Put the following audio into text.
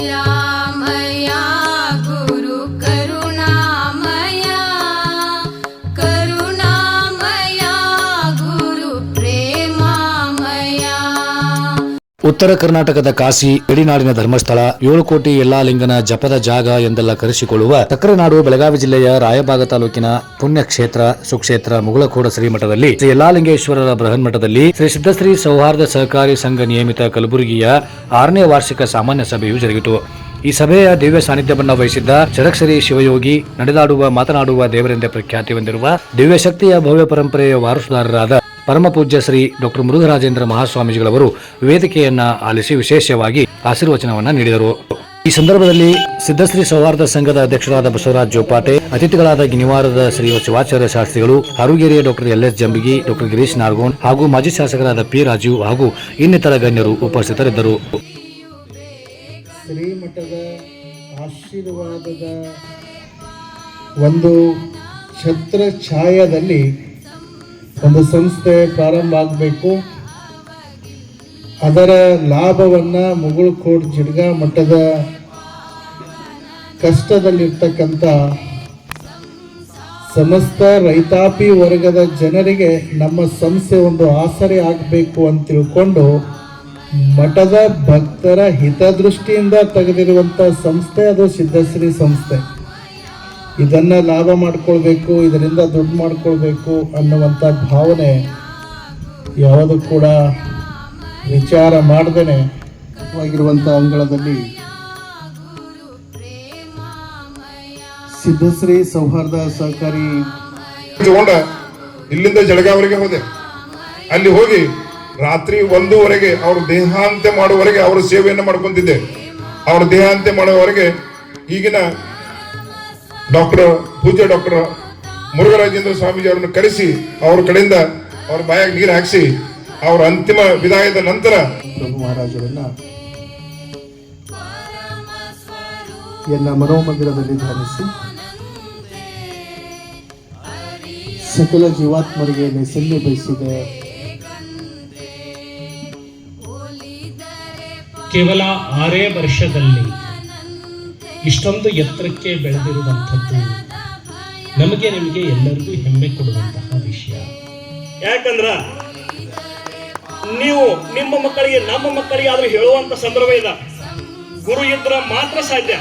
Yeah. ಉತ್ತರ ಕರ್ನಾಟಕದ ಕಾಶಿ ಗಡಿನಾಡಿನ ಧರ್ಮಸ್ಥಳ, ಏಳು ಕೋಟಿ ಯಲ್ಲಾಲಿಂಗನ ಜಪದ ಜಾಗ ಎಂದೆಲ್ಲ ಕರೆಸಿಕೊಳ್ಳುವ ತಕ್ಕರೆನಾಡು ಬೆಳಗಾವಿ ಜಿಲ್ಲೆಯ ರಾಯಭಾಗ ತಾಲೂಕಿನ ಪುಣ್ಯಕ್ಷೇತ್ರ, ಸುಕ್ಷೇತ್ರ, ಮುಗಳಖೋಡ ಶ್ರೀಮಠದಲ್ಲಿ ಶ್ರೀ ಬೃಹನ್ ಬೃಹನ್ಮಠದಲ್ಲಿ ಶ್ರೀ ಸಿದ್ದಶ್ರೀ ಸೌಹಾರ್ದ ಸಹಕಾರಿ ಸಂಘ ನಿಯಮಿತ ಕಲಬುರಗಿಯ ಆರನೇ ವಾರ್ಷಿಕ ಸಾಮಾನ್ಯ ಸಭೆಯು ಜರುಗಿತು. ಈ ಸಭೆಯ ದಿವ್ಯ ಸಾನ್ನಿಧ್ಯವನ್ನು ವಹಿಸಿದ್ದ ಚರಕ್ಷರಿ ಶಿವಯೋಗಿ, ನಡೆದಾಡುವ, ಮಾತನಾಡುವ ದೇವರೆಂದೇ ಪ್ರಖ್ಯಾತಿ ಹೊಂದಿರುವ ದಿವ್ಯ ಶಕ್ತಿಯ ಭವ್ಯ ಪರಂಪರೆಯ ವಾರಸುದಾರರಾದ ಪರಮ ಪೂಜ್ಯ ಶ್ರೀ ಡಾಕ್ಟರ್ ಮುರುಘರಾಜೇಂದ್ರ ಮಹಾಸ್ವಾಮೀಜಿಗಳವರು ವೇದಿಕೆಯನ್ನ ಆಲಿಸಿ ವಿಶೇಷವಾಗಿ ಆಶೀರ್ವಚನವನ್ನ ನೀಡಿದರು. ಈ ಸಂದರ್ಭದಲ್ಲಿ ಸಿದ್ದಶ್ರೀ ಸೌಹಾರ್ದ ಸಂಘದ ಅಧ್ಯಕ್ಷರಾದ ಬಸವರಾಜ್ ಜೋಪಾಟೆ, ಅತಿಥಿಗಳಾದ ಗಿನಿವಾರದ ಶ್ರೀ ಶಿವಾಚಾರ್ಯ ಶಾಸ್ತ್ರಿಗಳು ಹರುಗೇರಿಯ doctor L S Jambigi, doctor Girish Nargon ಹಾಗೂ ಮಾಜಿ ಶಾಸಕರಾದ ಪಿ ರಾಜೀವ್ ಹಾಗೂ ಇನ್ನಿತರ ಗಣ್ಯರು ಉಪಸ್ಥಿತರಿದ್ದರು. ಶ್ರೀಮಠದ ಆಶೀರ್ವಾದದ ಒಂದು ಛತ್ರ ಛಾಯದಲ್ಲಿ ಒಂದು ಸಂಸ್ಥೆ ಪ್ರಾರಂಭ ಆಗಬೇಕು. ಅದರ ಲಾಭವನ್ನು ಮುಗುಳ್ಕೋಟ್ ಜಿಡ್ಗ ಮಠದ ಕಷ್ಟದಲ್ಲಿರ್ತಕ್ಕಂಥ ಸಮಸ್ತ ರೈತಾಪಿ ವರ್ಗದ ಜನರಿಗೆ ನಮ್ಮ ಸಂಸ್ಥೆ ಒಂದು ಆಸರೆ ಆಗಬೇಕು ಅಂತ ತಿಳ್ಕೊಂಡು ಮಠದ ಭಕ್ತರ ಹಿತದೃಷ್ಟಿಯಿಂದ ತೆಗೆದಿರುವಂಥ ಸಂಸ್ಥೆ ಅದು ಸಿದ್ಧಶ್ರೀ ಸಂಸ್ಥೆ. ಇದನ್ನು ಲಾಭ ಮಾಡ್ಕೊಳ್ಬೇಕು ಇದರಿಂದ ದುಡ್ಡು ಮಾಡ್ಕೊಳ್ಬೇಕು ಅನ್ನುವಂಥ ಭಾವನೆ ಯಾವುದು ಕೂಡ ವಿಚಾರ ಮಾಡ್ದೇ ಆಗಿರುವಂಥ ಅಂಗಳದಲ್ಲಿ ಸಿದ್ಧಶ್ರೀ ಸೌಹಾರ್ದ ಸಹಕಾರಿ ತಗೊಂಡ ಇಲ್ಲಿಂದ ಜಳಗಾವರಿಗೆ ಹೋದೆ. ಅಲ್ಲಿ ಹೋಗಿ ರಾತ್ರಿ ಒಂದೂವರೆಗೆ ಅವ್ರ ದೇಹಾಂತ್ಯ ಮಾಡುವವರೆಗೆ ಅವರ ಸೇವೆಯನ್ನು ಮಾಡ್ಕೊಂತಿದ್ದೆ. ಅವ್ರ ದೇಹಾಂತ್ಯ ಮಾಡುವವರೆಗೆ ಈಗಿನ ಡಾಕ್ಟರ್ ಪೂಜ್ಯ ಡಾಕ್ಟರ್ ಮುರುಘರಾಜೇಂದ್ರ ಸ್ವಾಮೀಜಿ ಅವರನ್ನು ಕರೆಸಿ ಅವ್ರ ಕಡೆಯಿಂದ ಅವ್ರ ಬಾಯಾಗ ನೀರು ಹಾಕಿಸಿ ಅವರ ಅಂತಿಮ ವಿದಾಯದ ನಂತರ ಪ್ರಭು ಮಹಾರಾಜರನ್ನ ಎಲ್ಲ ಮನೋಮಂದಿರದಲ್ಲಿ ಧ್ಯಾನಿಸಿ. ಸಕಲ ಜೀವಾತ್ಮರಿಗೆ ನೈಸಲ್ಯ ಬಯಸಿದೆ ಕೇವಲ ಆರೇ ವರ್ಷದಲ್ಲಿ ಇಷ್ಟೊಂದು ಎತ್ತರಕ್ಕೆ ಬೆಳೆದಿರುವಂಥದ್ದು ನಮಗೆ ನಿಮಗೆ ಎಲ್ಲರಿಗೂ ಹೆಮ್ಮೆ ಕೊಡುವಂತಹ ವಿಷಯ. ಯಾಕಂದ್ರ ನೀವು ನಿಮ್ಮ ಮಕ್ಕಳಿಗೆ ನಮ್ಮ ಮಕ್ಕಳಿಗೆ ಆದ್ರೂ ಹೇಳುವಂತ ಸಂದರ್ಭ ಇದೆ ಗುರು ಇದ್ರ ಮಾತ್ರ ಸಾಧ್ಯ.